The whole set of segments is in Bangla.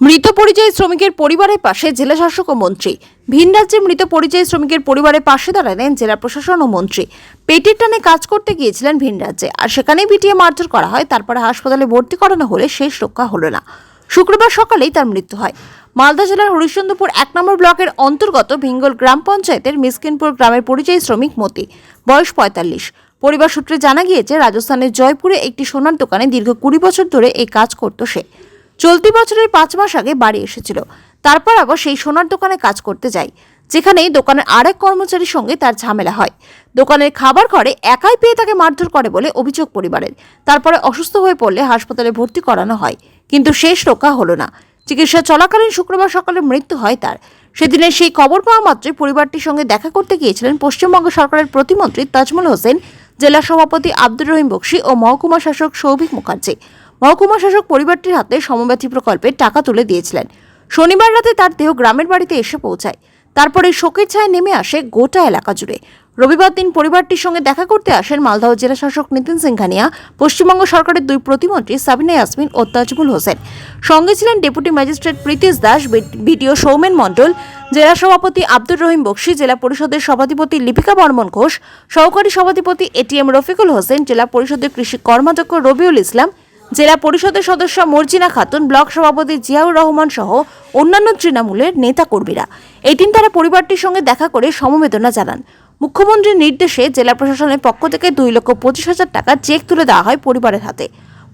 মৃত পরিযায়ী শ্রমিকের পরিবারের পাশে জেলা শাসক ও মন্ত্রী। ভিন রাজ্যে মৃত পরিযায়ী শ্রমিকের পরিবারের পাশে দাঁড়ালেন জেলা প্রশাসন ও মন্ত্রী। পেটের টানে কাজ করতে গিয়েছিলেন ভিন রাজ্যে। আর সেখানেই পিটিয়ে মারধর করা হয়, তারপরে হাসপাতালে ভর্তি করানো হলে শেষ রক্ষা হলো না। শুক্রবার সকালেই তার মৃত্যু হয়। মালদা জেলার হরিশ্চন্দ্রপুর এক নম্বর ব্লকের অন্তর্গত ভিঙ্গল গ্রাম পঞ্চায়েতের মিসকিনপুর গ্রামের পরিযায়ী শ্রমিক মতি, বয়স পঁয়তাল্লিশ। পরিবার সূত্রে জানা গিয়েছে, রাজস্থানের জয়পুরে একটি সোনার দোকানে দীর্ঘ কুড়ি বছর ধরে এই কাজ করতো সে। চলতি বছরের পাঁচ মাস আগে বাড়ি এসেছিল। তারপর আবার সেই সোনার দোকানে কাজ করতে যায় যেখানে দোকানের আরেক কর্মচারীর সঙ্গে তার ঝামেলা হয়। দোকানের খাবার ঘরে একাই পেয়ে তাকে মারধর করে বলে অভিযোগ পরিবারের। তারপরে অসুস্থ হয়ে পড়লে হাসপাতালে ভর্তি করানো হয়, কিন্তু শেষ রক্ষা হলো না। চিকিৎসা চলাকালীন শুক্রবার সকালে মৃত্যু হয় তার। সেদিনের সেই খবর পাওয়া মাত্রই পরিবারটির সঙ্গে দেখা করতে গিয়েছিলেন পশ্চিমবঙ্গ সরকারের প্রতিমন্ত্রী তাজমুল হোসেন, জেলা সভাপতি আব্দুর রহিম বক্সি ও মহকুমা শাসক সৌভিক মুখার্জি। মহকুমা শাসক পরিবারটির হাতে সমব্যথী প্রকল্পে টাকা তুলে দিয়েছিলেন। শনিবার রাতে তার দেহ গ্রামের বাড়িতে এসে পৌঁছায়। তারপরে শোকের ছায় নেমে আসে গোটা এলাকা জুড়ে। রবিবার দিন পরিবারটির সঙ্গে দেখা করতে আসেন মালদহ জেলা শাসক নিতিন সিংহানিয়া পশ্চিমবঙ্গ সরকারের দুই প্রতিমন্ত্রী সাবিনা ইয়াসমিন ও তাজমুল হোসেন। সঙ্গে ছিলেন deputy magistrate Pritish Das BDO Soumen Mondal, জেলা সভাপতি আব্দুর রহিম বক্সি, জেলা পরিষদের সভাধিপতি লিপিকা বর্মন ঘোষ, সহকারী সভাধিপতি এটিএম রফিকুল হোসেন, জেলা পরিষদের কৃষি কর্মাধ্যক্ষ রবিউল ইসলাম জেলা পরিষদের সদস্য মর্জিনা খাতুন, ব্লক সভাপতি জিয়াউর রহমান সহ অন্যান্য তৃণমূলের নেতাকর্মীরা। এই দিন তারা পরিবারটির সঙ্গে দেখা করে সমবেদনা জানান। মুখ্যমন্ত্রীর নির্দেশে জেলা প্রশাসনের পক্ষ থেকে দুই লক্ষ পঁচিশ হাজার টাকা চেক তুলে দেওয়া হয় পরিবারের হাতে।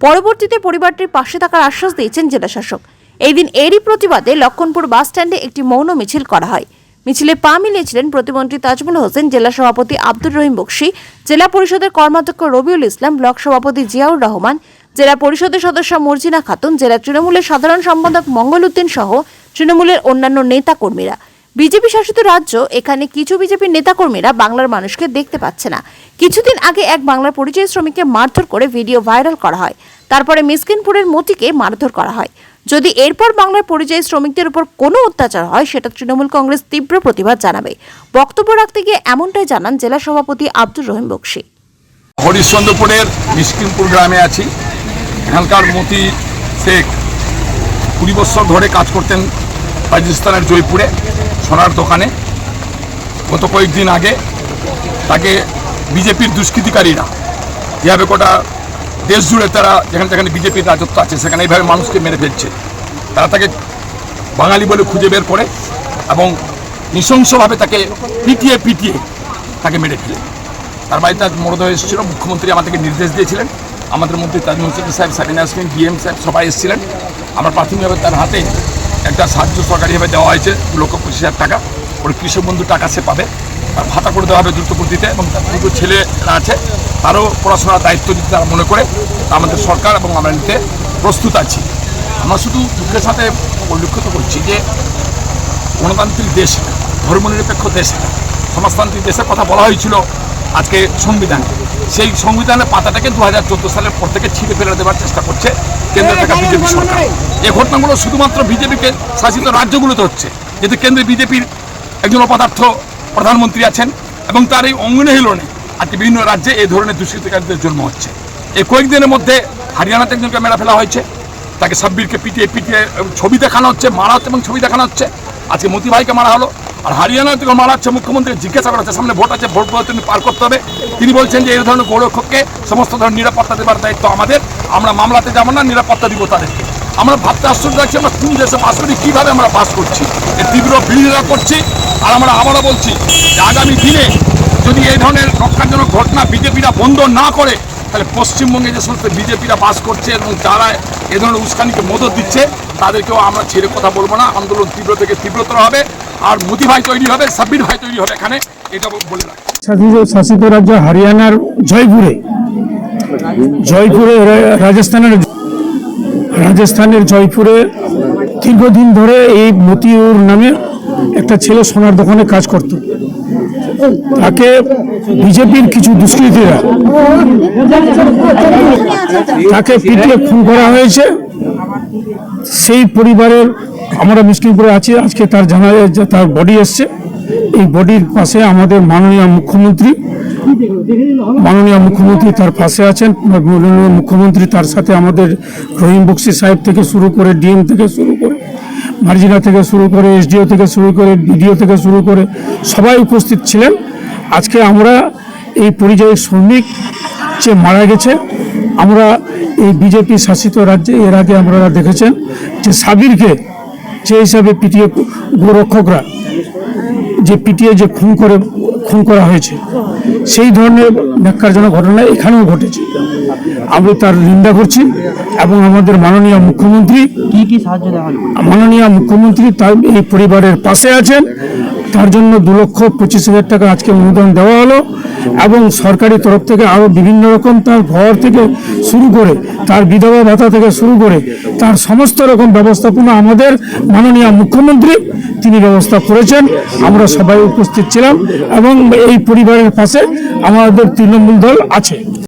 পরবর্তীতে পরিবারটির পাশে থাকার আশ্বাস দিয়েছেন জেলা শাসক। এই দিন এরই প্রতিবাদে লক্ষণপুর বাস স্ট্যান্ডে একটি মৌন মিছিল করা হয়। মিছিলে পা মিলিয়েছিলেন প্রতিমন্ত্রী তাজমুল হোসেন, জেলা সভাপতি আব্দুর রহিম বক্সি, জেলা পরিষদের কর্মাধ্যক্ষ রবিউল ইসলাম, ব্লক সভাপতি জিয়াউর রহমান জেলা পরিষদের সদস্য মর্জিনা খাতুন, জেলা তৃণমূলের সাধারণ সম্পাদক মঙ্গল উদ্দিন সহ তৃণমূলের অন্যান্য নেতা কর্মীরা বিজেপি শাসিত রাজ্য, এখানে কিছু বিজেপির নেতাকর্মীরা বাংলার মানুষকে দেখতে পাচ্ছে না। কিছুদিন আগে এক বাংলার পরিচয় শ্রমিককে মারধর করে ভিডিও ভাইরাল করা হয়। তারপরে মিসকিনপুরের মতিকে মারধর করা হয়। যদি এরপর বাংলার পরিযায়ী শ্রমিকদের উপর কোনো অত্যাচার হয়, সেটা তৃণমূল কংগ্রেস তীব্র প্রতিবাদ জানাবে। বক্তব্য রাখতে গিয়ে এমনটাই জানান জেলা সভাপতি আব্দুর রহিম বক্সি। হরিশ্চন্দ্রপুরের নিষ্কিমপুর গ্রামে আছি। এখানকার মতি শেখ কুড়ি বছর ধরে কাজ করতেন রাজস্থানের জয়পুরে সোনার দোকানে। গত কয়েকদিন আগে তাকে বিজেপির দুষ্কৃতিকারীরা, যেভাবে গোটা দেশ জুড়ে তারা যেখানে যেখানে বিজেপির রাজত্ব আছে, সেখানে এইভাবে মানুষকে মেরে ফেলছে। তারা তাকে বাঙালি বলে খুঁজে বের করে এবং নৃশংসভাবে তাকে পিটিয়ে পিটিয়ে তাকে মেরে ফেলে। তার বাড়িতে মরদেহ এসেছিল, মুখ্যমন্ত্রী আমাদেরকে নির্দেশ দিয়েছিলেন। আমাদের মধ্যে তাজমুল হোসেন সাহেব সাবিনা ইয়াসমিন ডিএম সাহেব সবাই এসেছিলেন। আমরা প্রাথমিকভাবে তার হাতে একটা সাহায্য সরকারিভাবে দেওয়া হয়েছে দু লক্ষ পঁচিশ হাজার টাকা। ওর কৃষক বন্ধু টাকা সে পাবে। তার ভাতা করে দেওয়া হবে দ্রুত এবং তার দুটো ছেলেরা আছে, তারও পড়াশোনার দায়িত্ব দিতে তারা মনে করে। আমাদের সরকার এবং আমরা নিতে প্রস্তুত আছি। আমরা শুধু দুঃখের সাথে পরিলক্ষিত করছি যে, গণতান্ত্রিক দেশ, ধর্মনিরপেক্ষ দেশ, সমাজতান্ত্রিক দেশের কথা বলা হয়েছিল আজকে সংবিধানে। সেই সংবিধানের পাতাটাকে দু হাজার চোদ্দ সালের পর থেকে ছিঁড়ে ফেলে দেওয়ার চেষ্টা করছে কেন্দ্র থেকে বিজেপি সরকার। এই ঘটনাগুলো শুধুমাত্র বিজেপিকে শাসিত রাজ্যগুলোতে হচ্ছে যেহেতু কেন্দ্রে বিজেপির একজন অপদার্থ প্রধানমন্ত্রী আছেন এবং তার এই অঙ্গনহিলনে আজকে বিভিন্ন রাজ্যে এই ধরনের দুষ্কৃতিকারীদের জন্ম হচ্ছে। এই কয়েকদিনের মধ্যে হরিয়ানাতে একজনকে মেরা ফেলা হয়েছে তাকে সাব্বিরকে পিটিয়ে পিটিয়ে ছবি দেখানো হচ্ছে মারা হচ্ছে এবং ছবি দেখানো হচ্ছে। আজকে মতি ভাইকে মারা হলো। আর হরিয়ানা থেকে মারা হচ্ছে মুখ্যমন্ত্রী, জিজ্ঞাসা করা সামনে ভোট আছে, ভোট পদ্ধতি পার করতে হবে। তিনি বলছেন যে এই ধরনের গৌরক্ষককে সমস্ত ধরনের নিরাপত্তা দেওয়ার দায়িত্ব আমাদের। আমরা মামলাতে যাব না, নিরাপত্তা দিব তাদেরকে। আমরা ভাবতে আশ্চর্য লাগছে আমরা কোন দেশে বাস করি, কীভাবে আমরা বাস করছি? তীব্র বিরোধিতা করছি। আর আমরা আবারও বলছি যে আগামী দিনে যদি এই ধরনের রক্ষাজনক ঘটনা বিজেপিরা বন্ধ না করে, তাহলে পশ্চিমবঙ্গে যে সমস্ত বিজেপিরা বাস করছে এবং যারা এ ধরনের উস্কানিকে মদত দিচ্ছে, তাদেরকেও আমরা ছেড়ে কথা বলব না। আন্দোলন তীব্র থেকে তীব্রতর হবে। আর মোদি ভাই তৈরি হবে, সাব্বির ভাই তৈরি হবে এখানে, এটা বলে শাসিত রাজ্য হরিয়ানার জয়পুরে জয়পুরে রাজস্থানের রাজস্থানের জয়পুরে দীর্ঘদিন ধরে এই মতিউর নামে একটা ছেলে সোনার দোকানে কাজ করত। তাকে বিজেপির কিছু দুষ্কৃতীরা তাকে পিটিয়ে খুন করা হয়েছে। সেই পরিবারের আমরা মিসকিনপুরে আছি, আজকে তার জানা যে তার বডি এসছে। এই বডির পাশে আমাদের মাননীয় মুখ্যমন্ত্রী মাননীয় মুখ্যমন্ত্রী তার পাশে আছেন, মাননীয় মুখ্যমন্ত্রী তার সাথে আমাদের রহিম বক্সি সাহেব থেকে শুরু করে ডিএম থেকে শুরু করে মার্জিনা থেকে শুরু করে এসডিও থেকে শুরু করে বিডিও থেকে শুরু করে সবাই উপস্থিত ছিলেন। আজকে আমরা এই পরিযায়ী শ্রমিক যে মারা গেছে, আমরা এই বিজেপি শাসিত রাজ্যে এর আগে আপনারা দেখেছেন যে সাবিরকে যে হিসাবে পিটিএ গোরক্ষকরা যে পিটিয়ে যে খুন করে, খুন করা হয়েছে, সেই ধরনের ন্যাক্কারজনক ঘটনা এখানেও ঘটেছে। আমি তার নিন্দা করছি এবং আমাদের মাননীয় মুখ্যমন্ত্রী কি কি সাহায্য দেওয়া মাননীয় মুখ্যমন্ত্রী তার এই পরিবারের পাশে আছেন। তার জন্য দু লক্ষ পঁচিশ হাজার টাকা আজকে অনুদান দেওয়া হলো এবং সরকারি তরফ থেকে আরও বিভিন্ন রকম তার ঘর থেকে শুরু করে তার বিধবা ভাতা থেকে শুরু করে তার সমস্ত রকম ব্যবস্থাপনা আমাদের মাননীয় মুখ্যমন্ত্রী তিনি ব্যবস্থা করেছেন। আমরা সবাই উপস্থিত ছিলাম এবং এই পরিবারের পাশে আমাদের তৃণমূল দল আছে।